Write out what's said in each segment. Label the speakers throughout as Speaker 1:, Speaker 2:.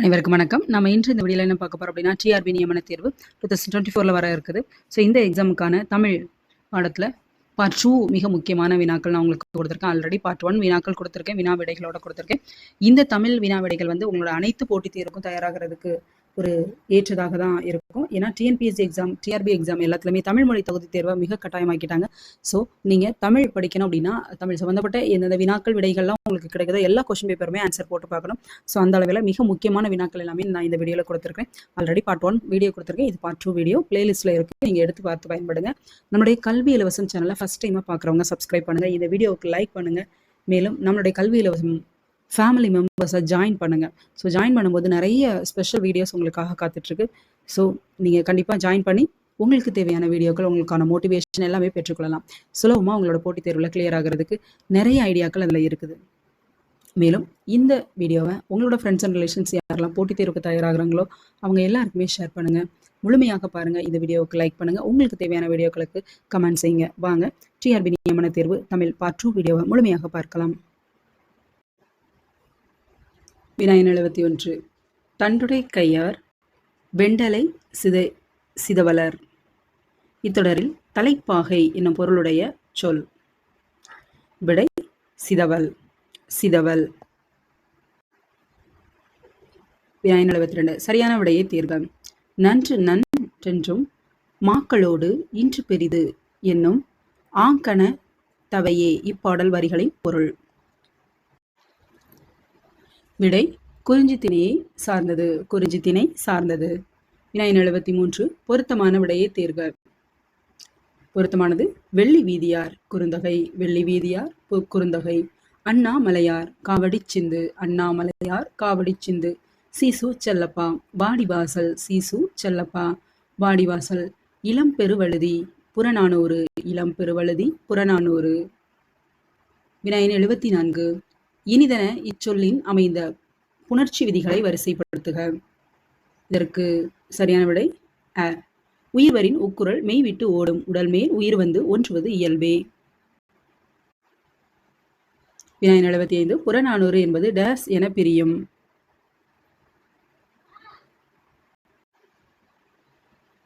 Speaker 1: அனைவருக்கும் வணக்கம். நம்ம இன்று இந்த வீடியோவில் என்ன பார்க்க போகிறோம் அப்படின்னா டிஆர்பி நியமன தேர்வு டூ தௌசண்ட் டுவெண்ட்டி ஃபோரில் வர இருக்குது. ஸோ இந்த எக்ஸாமுக்கான தமிழ் பாடத்தில் பார்ட் டூ மிக முக்கியமான வினாக்கள் நான் உங்களுக்கு கொடுத்துருக்கேன். ஆல்ரெடி பார்ட் ஒன் வினாக்கள் கொடுத்துருக்கேன். வினா விடைகளோட கொடுத்துருக்கேன். இந்த தமிழ் வினா விடைகள் வந்து உங்களோட அனைத்து போட்டித் தேர்வுக்கும் தயாராகிறதுக்கு ஒரு ஏற்றதாக தான் இருக்கும். ஏன்னா டிஎன்பிஎஸ்சி எக்ஸாம் டிஆர்பி எக்ஸாம் எல்லாத்துலேயுமே தமிழ் மொழி தகுதி தேர்வை மிக கட்டாயமாக்கிட்டாங்க. ஸோ நீங்கள் தமிழ் படிக்கணும் அப்படின்னா தமிழ் சம்மந்தப்பட்ட எந்தெந்த வினாக்கள் விடைகள்லாம் உங்களுக்கு கிடைக்குதோ எல்லா கொஸ்டின் பேப்பருமே ஆன்சர் போட்டு பார்க்கணும். ஸோ அந்த அளவில் மிக முக்கியமான வினாக்கள் எல்லாமே நான் இந்த வீடியோவில் கொடுத்துருக்கேன். ஆல்ரெடி பார்ட் ஒன் வீடியோ கொடுத்துருக்கேன். இது பார்ட் டூ வீடியோ பிளேலிஸ்ட்டில் இருக்குது நீங்கள் எடுத்து பார்த்து பயன்படுங்க. நம்முடைய கல்வி இலவசம் சேனலை ஃபஸ்ட் டைமாக பார்க்குறவங்க சப்ஸ்கிரைப் பண்ணுங்கள் இந்த வீடியோவுக்கு லைக் பண்ணுங்கள் மேலும் நம்மளுடைய கல்வி இலவசம் ஃபேமிலி மெம்பர்ஸை ஜாயின் பண்ணுங்கள் ஸோ ஜாயின் பண்ணும்போது நிறைய ஸ்பெஷல் வீடியோஸ் உங்களுக்காக காத்துட்ருக்கு. ஸோ நீங்கள் கண்டிப்பாக ஜாயின் பண்ணி உங்களுக்கு தேவையான வீடியோக்கள் உங்களுக்கான மோட்டிவேஷன் எல்லாமே பெற்றுக்கொள்ளலாம். சுலபமாக உங்களோட போட்டித் தேர்வில் கிளியர் ஆகிறதுக்கு நிறைய ஐடியாக்கள் அதில் இருக்குது. மேலும் இந்த வீடியோவை உங்களோட ஃப்ரெண்ட்ஸ் அண்ட் ரிலேஷன்ஸ் யாரெல்லாம் போட்டித் தேர்வுக்கு தயாராகிறாங்களோ அவங்க எல்லாருக்குமே ஷேர் பண்ணுங்கள் முழுமையாக பாருங்கள் இந்த வீடியோவுக்கு லைக் பண்ணுங்கள் உங்களுக்கு தேவையான வீடியோக்களுக்கு கமெண்ட் செய்யுங்க. வாங்க. டிஆர்பி நியமன தேர்வு தமிழ் பார்ட் டூ வீடியோவை முழுமையாக பார்க்கலாம். வினாயன் எழுபத்தி ஒன்று. தண்டுடை கையார் வெண்டலை சித சிதவலர். இத்தொடரில் தலைப்பாகை என்னும் பொருளுடைய சொல். விடை சிதவல் சிதவல். வினாயன் எழுபத்தி ரெண்டு. சரியான விடையை தீர்க. நன்று நன்றென்றும் மாக்களோடு இன்று பெரிது என்னும் ஆங்கன தவையே இப்பாடல் வரிகளின் பொருள். விடை குறிஞ்சி திணையை சார்ந்தது. குறிஞ்சி திணை சார்ந்தது. வினாயின் எழுபத்தி மூன்று பொருத்தமான விடையை தேர்க. பொருத்தமானது வெள்ளி வீதியார் குறுந்தகை. வெள்ளி வீதியார் பு- அண்ணாமலையார் காவடி சிந்து அண்ணாமலையார் காவடி சிந்து சீசு செல்லப்பா. வாடிவாசல் சீசு செல்லப்பா. வாடிவாசல் இளம் பெருவழுதி புறநானூறு. இளம் பெருவழுதி புறநானூறு. வினாயின் எழுபத்தி நான்கு. இனிதன இச்சொல்லின் அமைந்த புணர்ச்சி விதிகளை வரிசைப்படுத்துக. இதற்கு சரியான விடை அ. உயிர்வரின் உக்குரல் மெய் விட்டு ஓடும் உடல் மேல் உயிர் வந்து ஒன்றுவது இயல்பே. வினாயின் எழுபத்தி ஐந்து புறநானூறு என்பது டேஸ் என பிரியும்.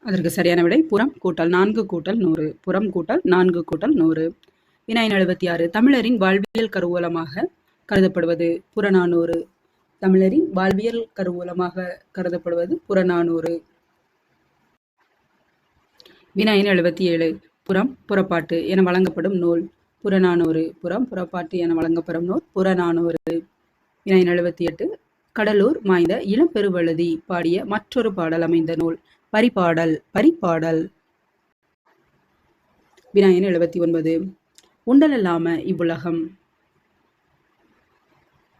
Speaker 1: அதற்கு சரியான விடை புறம் கூட்டல் நான்கு கூட்டல் நூறு புறம் கூட்டல் நான்கு கூட்டல் நூறு. வினாயின் எழுபத்தி ஆறு தமிழரின் வாழ்வியல் கருவூலமாக கருதப்படுவது புறநானூறு. தமிழரின் வாழ்வியல் கருவூலமாக கருதப்படுவது புறநானூறு. வினாயின் எழுபத்தி ஏழு புறம் புறப்பாட்டு என வழங்கப்படும் நூல். புறநானூறு புறம் புறப்பாட்டு என வழங்கப்படும் நூல். புறநானூறு. வினாயின் எழுபத்தி எட்டு கடலூர் மாய்ந்த இளம்பெருவழுதி பாடிய மற்றொரு பாடல் அமைந்த நூல். பரிபாடல் பரிபாடல். வினாயின் எழுபத்தி ஒன்பது உண்டலல்லாம இவ்வுலகம்.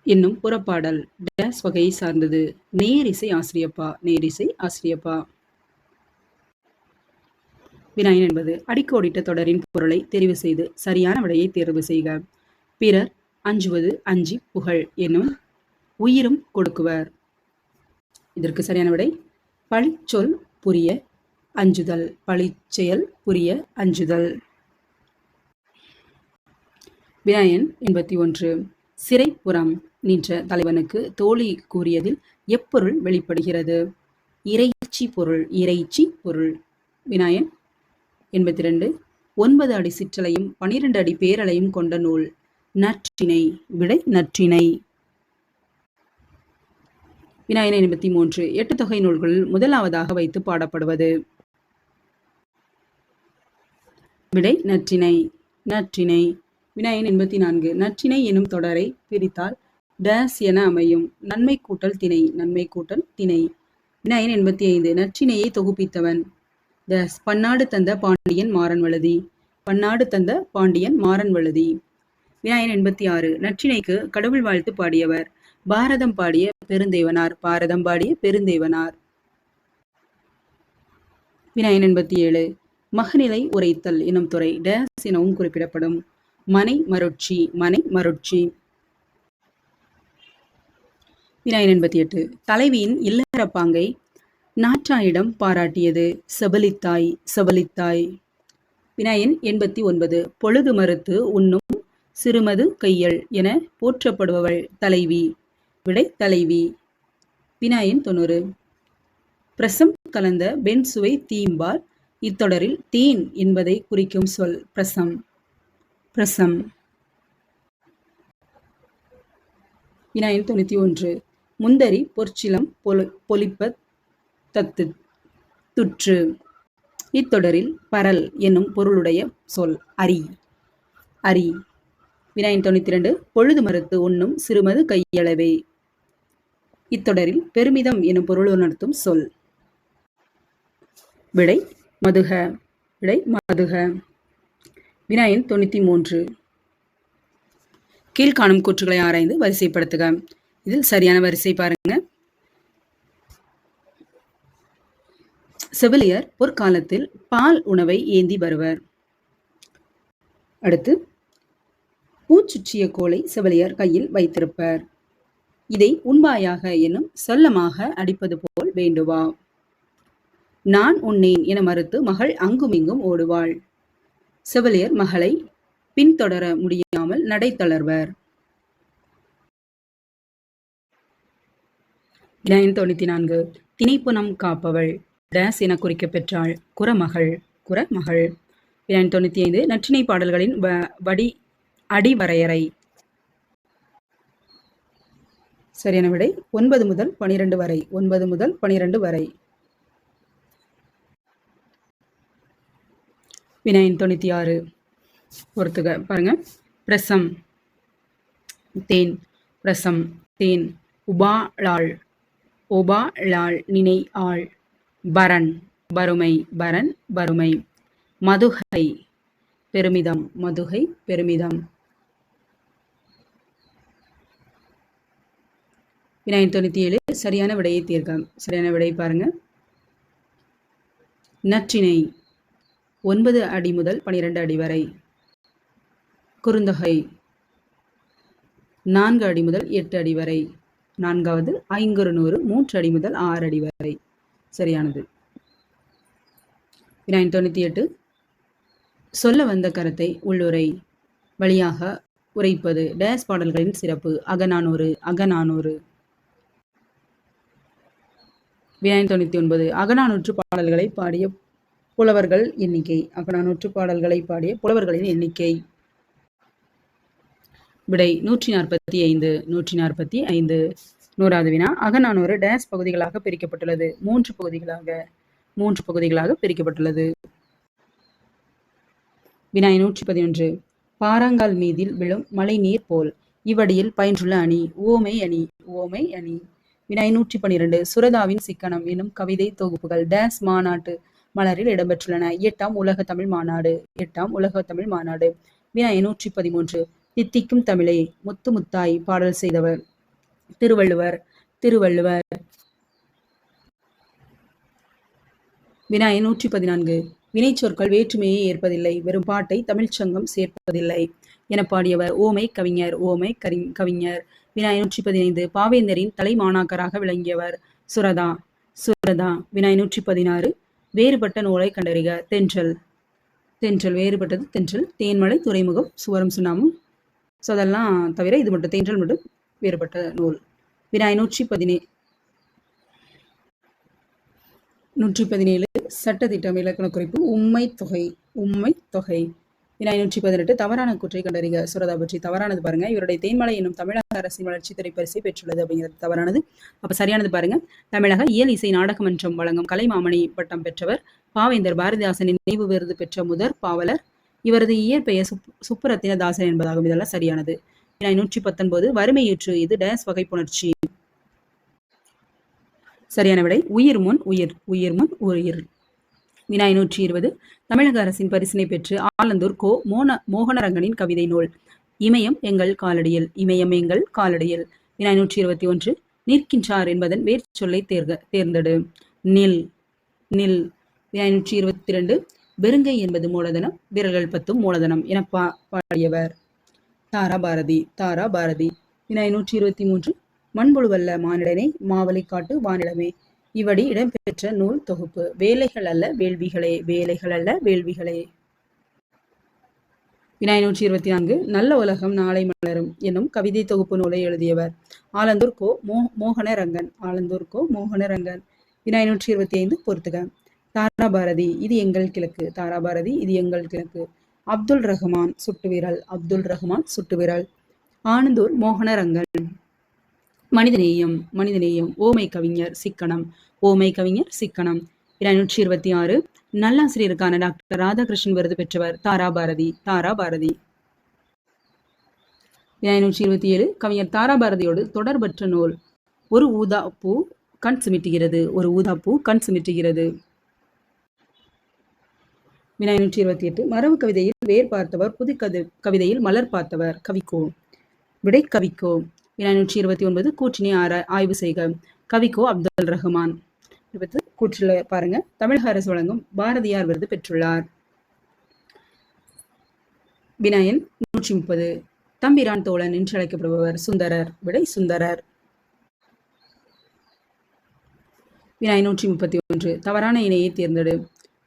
Speaker 1: என்னும் புறப்பாடல். டேஸ் வகையை சார்ந்தது. நேரிசை ஆசிரியப்பா. நேரிசை ஆசிரியப்பா. வினாயன் என்பது அடிக்கோடிட்ட தொடரின் பொருளை தெரிவு செய்து சரியான விடையை தேர்வு செய்க. பிறர் அஞ்சுவது அஞ்சி புகழ் என்னும் உயிரும் கொடுக்குவர். இதற்கு சரியான விடை. பழிச்சொல் புரிய அஞ்சுதல். பழிச்செயல் புரிய அஞ்சுதல். வினாயன் எண்பத்தி ஒன்று. சிறைப்புறம். நின்ற தலைவனுக்கு தோழி கூறியதில் எப்பொருள் வெளிப்படுகிறது? இறைச்சி பொருள் இறைச்சி பொருள். வினாயன் எண்பத்தி ரெண்டு ஒன்பது அடி சிற்றலையும் பனிரெண்டு அடி பேரலையும் கொண்ட நூல். நற்றிணை விடை நற்றிணை விநாயகன் எண்பத்தி மூன்று எட்டு தொகை நூல்களில் முதலாவதாக வைத்து பாடப்படுவது. விடை நற்றிணை நற்றிணை விநாயகன் எண்பத்தி நான்கு நற்றிணை எனும் தொடரை பிரித்தால் டேஸ் என அமையும். நன்மை கூட்டல் திணை நன்மை கூட்டல் திணை. நைன் எண்பத்தி ஐந்து நற்றினையை தொகுப்பித்தவன். டேஸ் பன்னாடு தந்த பாண்டியன் மாறன் வழுதி. பன்னாடு தந்த பாண்டியன் மாறன் வழுதி. வினாயன் எண்பத்தி ஆறு நற்றினைக்கு கடவுள் வாழ்த்து பாடியவர். பாரதம் பாடிய பெருந்தேவனார் பாரதம் பாடிய பெருந்தேவனார். வினாயன் எண்பத்தி ஏழு மகநிலை உரைத்தல் எனும் துறை டேஸ் எனவும் குறிப்பிடப்படும். மனை மருட்சி மனை மருட்சி. வினாயன் எண்பத்தி எட்டு. தலைவியின் இல்லறப்பாங்கை நாற்றாயிடம் பாராட்டியது. செபலித்தாய் செபலித்தாய். வினாயன் எண்பத்தி ஒன்பது. பொழுது மறுத்து உண்ணும் சிறுமது கையல் என போற்றப்படுபவள் தலைவி விடை தலைவி. வினாயன் தொண்ணூறு. பிரசம் கலந்த பெண் சுவை தீம்பால் இத்தொடரில் தேன் என்பதை குறிக்கும் சொல் பிரசம். பிரசம். வினாயன் தொண்ணூற்றி ஒன்று. முந்தரி பொற்சிலம் பொலி பொலிப்ப தத்து துற்று. இத்தொடரில் பரல் என்னும் பொருளுடைய சொல் அரி. அரி. வினாயின் தொண்ணூற்றி ரெண்டு பொழுது மறுத்து உண்ணும் சிறுமது கையளவே. இத்தொடரில் பெருமிதம் எனும் பொருள் உணர்த்தும் சொல். விடை மதுக. விடை மதுக. வினாயின் தொண்ணூற்றி மூன்று கீழ்காணும் கூற்றுகளை ஆராய்ந்து வரிசைப்படுத்துக. இதில் சரியான வரிசை பாருங்க. செவிலியர் பொற்காலத்தில் பால் உணவை ஏந்தி வருவர். அடுத்து பூச்சுற்றிய கோலை செவிலியர் கையில் வைத்திருப்பர். இதை உண்பாயாக என்னும் செல்லமாக அடிப்பது போல் வேண்டுவா? நான் உன்னேன் என மறுத்து மகள் அங்குமிங்கும் ஓடுவாள். செவிலியர் மகளை பின்தொடர முடியாமல் நடை தளர்வர். வினாயின் தொண்ணூத்தி நான்கு. திணைப்புனம் காப்பவள். டேஸ் என குறிக்கப் பெற்றாள் குறமகள். குரமகள் வினாயின் தொண்ணூத்தி ஐந்து. நற்றிணை பாடல்களின் வ- வடி அடிவரையறை. சரியான விடை ஒன்பது முதல் பனிரெண்டு வரை. ஒன்பது முதல் பனிரெண்டு வரை. வினாயின் தொண்ணூற்றி ஆறு. பொறுத்துக. பாருங்க. பிரசம். தேன். பிரசம். தேன். உபாளாள் உபாளாள் நினை ஆள். பரன் பருமை பரன் பருமை. மதுகை பெருமிதம் மதுகை பெருமிதம். விநாயகர் தொண்ணூற்றி ஏழு சரியான விடையை தீர்க்க சரியான விடை பாருங்க. நற்றிணை ஒன்பது அடி முதல் பனிரெண்டு அடி வரை. குறுந்தொகை நான்கு அடி முதல் எட்டு அடி வரை. நான்காவது ஐங்குறு நூறு மூன்று அடி முதல் ஆறு அடி வரை. சரியானது. வினாயின் தொண்ணூற்றி எட்டு சொல்ல வந்த கருத்தை உள்ளுரை வழியாக உரைப்பது டேஸ் பாடல்களின் சிறப்பு. அகநானூறு அகநானூறு. வினாயின் தொண்ணூற்றி ஒன்பது அகநானூற்று பாடல்களை பாடிய புலவர்கள் எண்ணிக்கை. அகநானூற்று பாடல்களை பாடிய புலவர்களின் எண்ணிக்கை. விடை நூற்றி நாற்பத்தி ஐந்து நூற்றி நாற்பத்தி ஐந்து நூறாவது வினா. அகநானூறு டேஸ் பகுதிகளாக பிரிக்கப்பட்டுள்ளது. மூன்று பகுதிகளாக மூன்று பகுதிகளாக பிரிக்கப்பட்டுள்ளது. வினாய் நூற்றி பதினொன்று பாறாங்கால் மீதில் விழும் மழை நீர் போல். இவ்வடியில் பயின்றுள்ள அணி ஓமை அணி ஓமை அணி. வினாய் நூற்றி பன்னிரண்டு சுரதாவின் சிக்கனம் எனும் கவிதை தொகுப்புகள் டேஸ் மாநாட்டு மலரில் இடம்பெற்றுள்ளன. எட்டாம் உலக தமிழ் மாநாடு எட்டாம் உலக தமிழ் மாநாடு. வினாய் நூற்றி பதிமூன்று தித்திக்கும் தமிழே முத்து முத்தாய் பாடல் செய்தவர். திருவள்ளுவர் திருவள்ளுவர். வினா நூற்றி பதினான்கு. வினைச்சொற்கள் வேற்றுமையை ஏற்பதில்லை. வெறும் பாட்டை தமிழ்ச் சங்கம் சேர்ப்பதில்லை. என பாடியவர் ஓமை கவிஞர் ஓமை கரி கவிஞர். வினாய் நூற்றி பதினைந்து. பாவேந்தரின் தலைமாணாக்கராக விளங்கியவர் சுரதா. சுரதா வினாய் நூற்றி பதினாறு. வேறுபட்ட நூலை கண்டறிக. தென்றல். தென்றல் வேறுபட்டது. தென்றல் தேன்மலை துறைமுகம் சுவரம் சுண்ணாமும் ஸோ அதெல்லாம் தவிர இது மட்டும் தேன்றல் மட்டும் வேறுபட்ட நூல். வினாய் நூற்றி பதினே நூற்றி பதினேழு சட்டத்திட்டம் இலக்கண குறிப்பு உண்மை தொகை உண்மை தொகை. வினாய் நூற்றி பதினெட்டு தவறான குற்றை கண்டறிக. சுரதா பற்றி தவறானது பாருங்க. இவருடைய தேன்மலை என்னும் தமிழக அரசின் வளர்ச்சி துறை பரிசை பெற்றுள்ளது அப்படிங்கிறது தவறானது. அப்ப சரியானது பாருங்க. தமிழக இயல் இசை நாடக மன்றம் வழங்கும் கலைமாமணி பட்டம் பெற்றவர் பாவேந்தர் பாரதிதாசனின் நினைவு விருது பெற்ற முதற் பாவலர் இவரது இயற்பெயர் சுப் சுப்புரத்தின தாசன் என்பதாகும். இதெல்லாம் சரியானது. நூற்றி பத்தொன்பது வறுமையுற்று இது டேஸ் வகை புணர்ச்சி சரியான விடை உயிர் முன் உயிர் உயிர் முன் உயிர். வினாய் நூற்றி இருபது தமிழக அரசின் பரிசினை பெற்று ஆலந்தூர் கோ மோன மோகனரங்கனின் கவிதை நூல். இமயம் எங்கள் காலடியில் இமயம் எங்கள் காலடியில். வினாய் நூற்றி இருபத்தி ஒன்று. நிற்கின்றார் என்பதன் வேர் சொல்லை தேர்க தேர்ந்தெடு. நில் நில். வினாய் நூற்றி இருபத்தி ரெண்டு வெறுங்கை என்பது மூலதனம் விரல்கள் பத்தும் மூலதனம் என பா பாடியவர். தாரா பாரதி தாரா பாரதி. வினாய் நூற்றி இருபத்தி மூன்று மண்புழுவல்ல மானிடனை மாவலை காட்டு வானிடமே இவடி இடம்பெற்ற நூல் தொகுப்பு வேலைகள் அல்ல வேள்விகளே வேலைகள் அல்ல வேள்விகளே. வினாய் நூற்றி இருபத்தி நான்கு நல்ல உலகம் நாளை மலரும் என்னும் கவிதை தொகுப்பு நூலை எழுதியவர். ஆலந்தூர் கோ மோ மோகனரங்கன் ஆலந்தூர் கோ மோகனரங்கன். வினாய் நூற்றி இருபத்தி ஐந்து பொறுத்துக. தாராபாரதி இது எங்கள் கிழக்கு. தாராபாரதி இது எங்கள் கிழக்கு. அப்துல் ரஹ்மான் சுட்டுவிரல் அப்துல் ரஹ்மான் சுட்டுவிரல் ஆனந்தூர் மோகனரங்கன். மனிதநேயம் மனிதநேயம் ஓமை கவிஞர் சிக்கனம் ஓமை கவிஞர் சிக்கனம். இருநூற்றி இருபத்தி ஆறு. நல்லாசிரியருக்கான டாக்டர் ராதாகிருஷ்ணன் விருது பெற்றவர் தாரா பாரதி தாரா இருநூற்றி இருபத்தி ஏழு. கவிஞர் தாரா பாரதியோடு தொடர்பற்ற நூல். ஒரு ஊதா பூ கண் சுமிட்டுகிறது. ஒரு ஊதா பூ கண் சுமிட்டுகிறது. விநாயகநூற்றி இருபத்தி எட்டு மரபு கவிதையில் வேர் பார்த்தவர் புது கதை கவிதையில் மலர் பார்த்தவர் கவிக்கோ. விடை கவிக்கோ. விநாயகநூற்றி இருபத்தி ஒன்பது கூற்றினை ஆர ஆய்வு செய்க. கவிக்கோ அப்துல் ரஹ்மான். இருபத்து கூற்றில் பாருங்க. தமிழக அரசு வழங்கும் பாரதியார் விருது பெற்றுள்ளார். வினாயன் நூற்றி முப்பது தம்பிரான் தோழன் என்று அழைக்கப்படுபவர் சுந்தரர். விடை சுந்தரர். வினாய் நூற்றி முப்பத்தி ஒன்று தவறான இணையை தேர்ந்தெடு.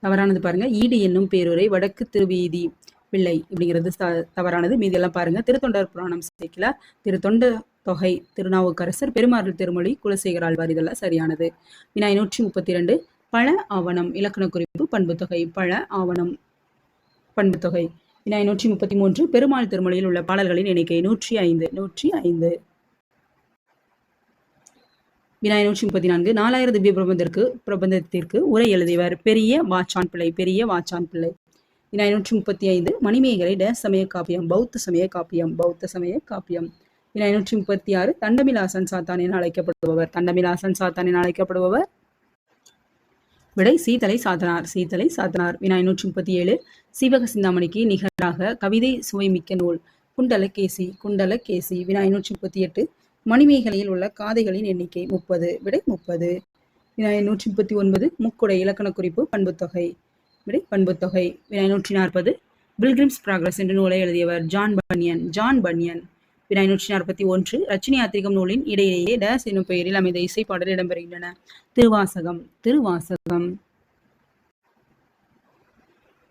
Speaker 1: தவறானது பாருங்க. ஈடு என்னும் பேருரை வடக்கு திருவீதி பிள்ளை அப்படிங்கிறது தவறானது. மீதியெல்லாம் பாருங்க. திருத்தொண்டர் புராணம் சேர்க்கலார் திருத்தொண்ட தொகை திருநாவுக்கரசர் பெருமாள் திருமொழி குலசேகர் ஆழ்வார். இதெல்லாம் சரியானது. வினாய் நூற்றி முப்பத்தி இரண்டு. பழ ஆவணம். இலக்கண குறிப்பு பண்பு தொகை. பழ ஆவணம். பண்பு தொகை. வினாய் நூற்றி முப்பத்தி மூன்று. பெருமாள் திருமொழியில் உள்ள பாடல்களின் எண்ணிக்கை நூற்றி ஐந்து. நூற்றி ஐந்து. வினா நூற்றி முப்பத்தி நான்கு நாலாயிரம் திவ்ய பிரபந்தத்திற்கு பிரபந்தத்திற்கு உரை எழுதியவர் பெரிய வாச்சான் பிள்ளை பெரிய வாச்சான் பிள்ளை. வினா நூற்றி முப்பத்தி ஐந்து மணிமேகலை டேஸ் சமய காப்பியம் பௌத்த சமய காப்பியம் பௌத்த சமய காப்பியம். வினா நூற்றி முப்பத்தி ஆறு தண்டமிலாசன் சாத்தான் என அழைக்கப்படுபவர். தண்டமிலாசன் சாத்தான் என அழைக்கப்படுபவர். விடை சீதலை சாத்தனார் சீதலை சாத்தனார். வினாய் நூற்றி முப்பத்தி ஏழு சீவக சிந்தாமணிக்கு நிகராக கவிதை சுவைமிக்க நூல் குண்டல கேசி குண்டல கேசி வினா நூற்றி முப்பத்தி எட்டு மணிமேகலையில் உள்ள காதைகளின் எண்ணிக்கை முப்பது விடை முப்பது. வினாய் நூற்றி முப்பத்தி ஒன்பது முக்குடை இலக்கண குறிப்பு பண்புத்தொகை விடை பண்புத்தொகை. வினாய் நூற்றி நாற்பது பில்கிரிம்ஸ் ப்ராக்ரஸ் என்ற நூலை எழுதியவர் ஜான் பன்யன் ஜான் பன்யன் வினாய் நூற்றி நாற்பத்தி ஒன்று ரச்சினி யாத்திரிகம் நூலின் இடையிலேயே டேஸ் என்னும் பெயரில் அமைந்த இசைப்பாடல் இடம்பெறுகின்றன. திருவாசகம் திருவாசகம்.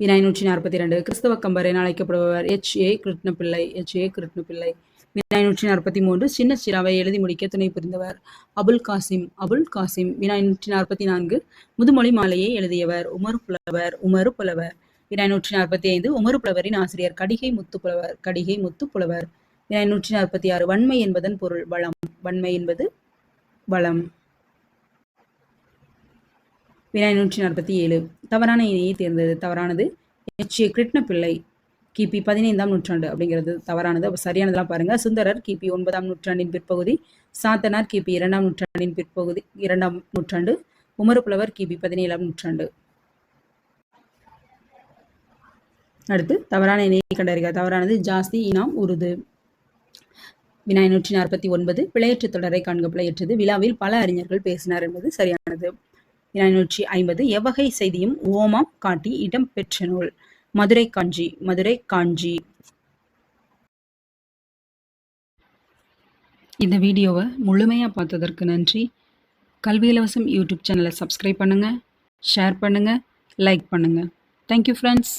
Speaker 1: வினாய்நூற்றி நாற்பத்தி இரண்டு. கிறிஸ்தவ கம்பர் என அழைக்கப்படுபவர் H. A. Krishnapillai H. A. Krishnapillai Vinay நூற்றி நாற்பத்தி மூன்று. சின்ன சிராவை எழுதி முடிக்க துணை புரிந்தவர் அபுல் காசிம். அபுல் காசிம் வினாய் நூற்றி நாற்பத்தி நான்கு. முதுமொழி மாலையை எழுதியவர் உமர் புலவர். உமரு புலவர். வினாய் நூற்றி நாற்பத்தி ஐந்து. உமரு புலவரின் ஆசிரியர் கடிகை முத்து புலவர். கடிகை முத்து புலவர். வினாய் நூற்றி நாற்பத்தி ஆறு. வன்மை என்பதன் பொருள் வளம். வன்மை என்பது வளம். வினாய் நூற்றி நாற்பத்தி ஏழு. தவறான இணையை தேர்ந்தது தவறானது எச். ஏ. கிருஷ்ணபிள்ளை கிபி பதினைந்தாம் நூற்றாண்டு அப்படிங்கிறது தவறானது. அப்போ சரியானதெல்லாம் பாருங்க. சுந்தரர் கிபி ஒன்பதாம் நூற்றாண்டின் பிற்பகுதி. சாத்தனார் கிபி இரண்டாம் நூற்றாண்டின் பிற்பகுதி. இரண்டாம் நூற்றாண்டு. உமரப்புலவர் கிபி பதினேழாம் நூற்றாண்டு. அடுத்து தவறான இணையை கண்டறிக. தவறானது ஜாஸ்தி இனாம் உருது. வினாய் நூற்றி நாற்பத்தி ஒன்பது. பிழையற்ற தொடரை காண்க பிழையற்றது. விழாவில் பல அறிஞர்கள் பேசினார் என்பது சரியானது. இருநூற்றி ஐம்பது எவ்வகை செய்தியும் ஓமாம் காட்டி இடம் பெற்ற நூல். மதுரை காஞ்சி மதுரை காஞ்சி. இந்த வீடியோவை முழுமையாக பார்த்ததற்கு நன்றி. கல்வி இலவசம் யூடியூப் சேனலை சப்ஸ்கிரைப் பண்ணுங்கள் ஷேர் பண்ணுங்கள் லைக் பண்ணுங்கள் தேங்க்யூ ஃப்ரெண்ட்ஸ்